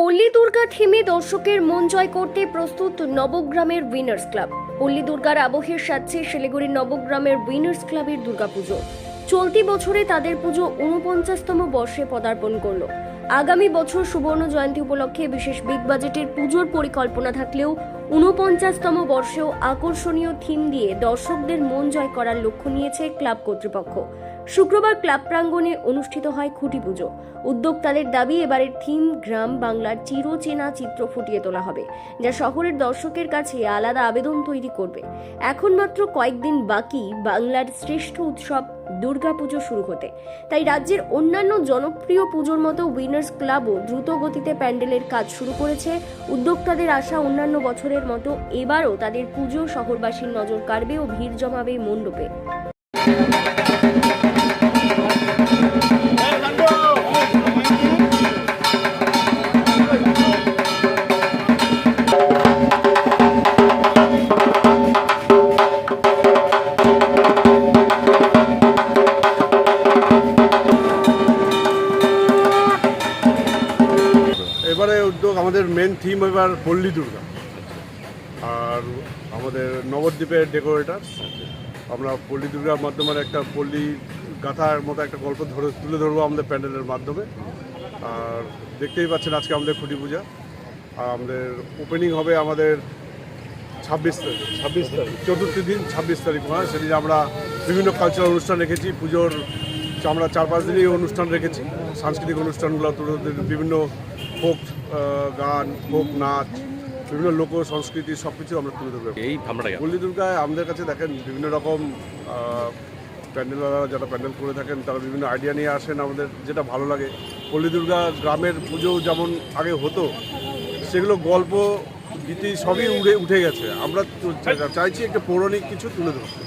পল্লী দুর্গা থিমে দর্শকের মন জয় করতে প্রস্তুত নবগ্রামের উইনার্স ক্লাব। পল্লী দুর্গার আবহের সাথে শিলিগুড়ির নবগ্রামের উইনার্স ক্লাবের দুর্গাপুজো। চলতি বছরে তাদের পুজো উনপঞ্চাশতম বর্ষে পদার্পণ করল। আগামী বছর সুবর্ণ জয়ন্তী উপলক্ষে বিশেষ বিগ বাজেটের পুজোর পরিকল্পনা থাকলেও উনপঞ্চাশতম বর্ষেও আকর্ষণীয় থিম দিয়ে দর্শকদের মন জয় করার লক্ষ্য নিয়েছে ক্লাব কর্তৃপক্ষ। শুক্রবার ক্লাব প্রাঙ্গণে অনুষ্ঠিত হয় খুঁটি পুজো। উদ্যোক্তাদের দাবি, এবারের থিম গ্রাম বাংলার চিরচেনা চিত্র ফুটিয়ে তোলা হবে, যা শহরের দর্শকের কাছে আলাদা আবেদন তৈরি করবে। এখন মাত্র কয়েকদিন বাকি, বাংলার শ্রেষ্ঠ উৎসব দুর্গাপুজো শুরু হতে। তাই রাজ্যের অন্যান্য জনপ্রিয় পুজোর মতো উইনার্স ক্লাবও দ্রুত গতিতে প্যান্ডেলের কাজ শুরু করেছে। উদ্যোক্তাদের আশা, অন্যান্য বছরের মতো এবারও তাদের পুজো শহরবাসীর নজর কাড়বে ও ভিড় জমাবে মণ্ডপে। এবারে উদ্যোগ, আমাদের মেন থিম এবার পল্লী দুর্গা। আর আমাদের নবদ্বীপের ডেকোরেটার আমরা পল্লী দুর্গার মাধ্যমে একটা পল্লী গাথার মতো একটা গল্প ধরে তুলে ধরবো আমাদের প্যান্ডেলের মাধ্যমে। আর দেখতেই পাচ্ছেন আজকে আমাদের খুঁটি পূজা। আর আমাদের ওপেনিং হবে আমাদের ছাব্বিশ তারিখ। ছাব্বিশ তারিখ, চতুর্থ দিন ছাব্বিশ তারিখ হয় সেদিন আমরা বিভিন্ন কালচারাল অনুষ্ঠান রেখেছি, পুজোর আমরা চার পাঁচ দিনই অনুষ্ঠান রেখেছি। সাংস্কৃতিক অনুষ্ঠানগুলো বিভিন্ন ফোক গান ফোক নাচ বিভিন্ন লোক সংস্কৃতি সব কিছু আমরা তুলে ধরবো। এই? পল্লী দুর্গায় আমাদের কাছে দেখেন বিভিন্ন রকম প্যান্ডেলরা যারা প্যান্ডেল করে থাকেন তারা বিভিন্ন আইডিয়া নিয়ে আসেন আমাদের যেটা ভালো লাগে। পল্লী দুর্গা গ্রামের পুজো যেমন আগে হতো সেগুলো গল্প গীতি সবই উঠে উঠে গেছে। আমরা চাইছি একটা পৌরাণিক কিছু তুলে ধরতে।